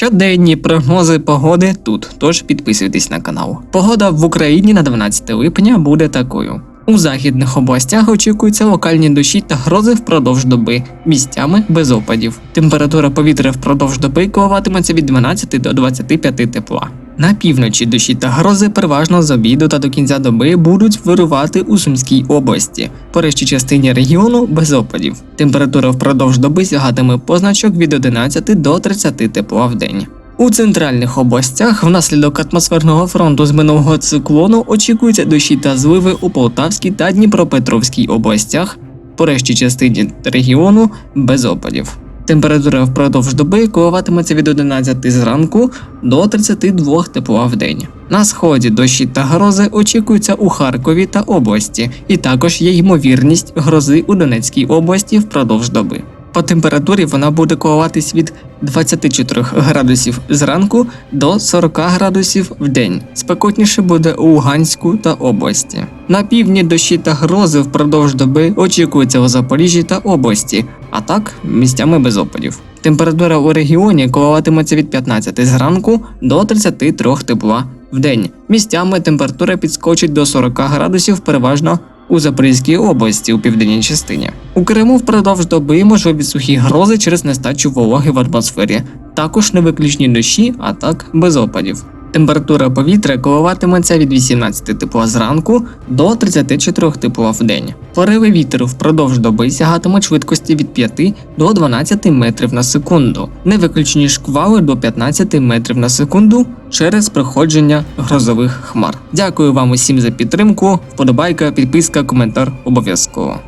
Щоденні прогнози погоди тут, тож підписуйтесь на канал. Погода в Україні на 12 липня буде такою. У західних областях очікуються локальні дощі та грози впродовж доби, місцями без опадів. Температура повітря впродовж доби коливатиметься від 12 до 25 тепла. На півночі дощі та грози переважно з обіду та до кінця доби будуть вирувати у Сумській області, по решті частині регіону без опадів. Температура впродовж доби сягатиме позначок від 11 до 30 тепла в день. У центральних областях внаслідок атмосферного фронту з минулого циклону очікуються дощі та зливи у Полтавській та Дніпропетровській областях, по решті частині регіону без опадів. Температура впродовж доби коливатиметься від 11 зранку до 32 тепла в день. На сході дощі та грози очікуються у Харкові та області, і також є ймовірність грози у Донецькій області впродовж доби. По температурі вона буде коливатись від 24 градусів зранку до 40 градусів в день. Спекотніше буде у Луганську та області. На півдні дощі та грози впродовж доби очікуються у Запоріжжі та області, а так місцями без опадів. Температура у регіоні коливатиметься від 15 зранку до 33 тепла в день. Місцями температура підскочить до 40 градусів переважно у Запорізькій області у південній частині. У Криму впродовж доби можливі сухі грози через нестачу вологи в атмосфері. Також невиключні дощі, а так без опадів. Температура повітря коливатиметься від 18 тепла зранку до 34 тепла в день. Пориви вітру впродовж доби сягатимуть швидкості від 5 до 12 метрів на секунду, невиключні шквали до 15 метрів на секунду через проходження грозових хмар. Дякую вам усім за підтримку. Вподобайка, підписка, коментар обов'язково.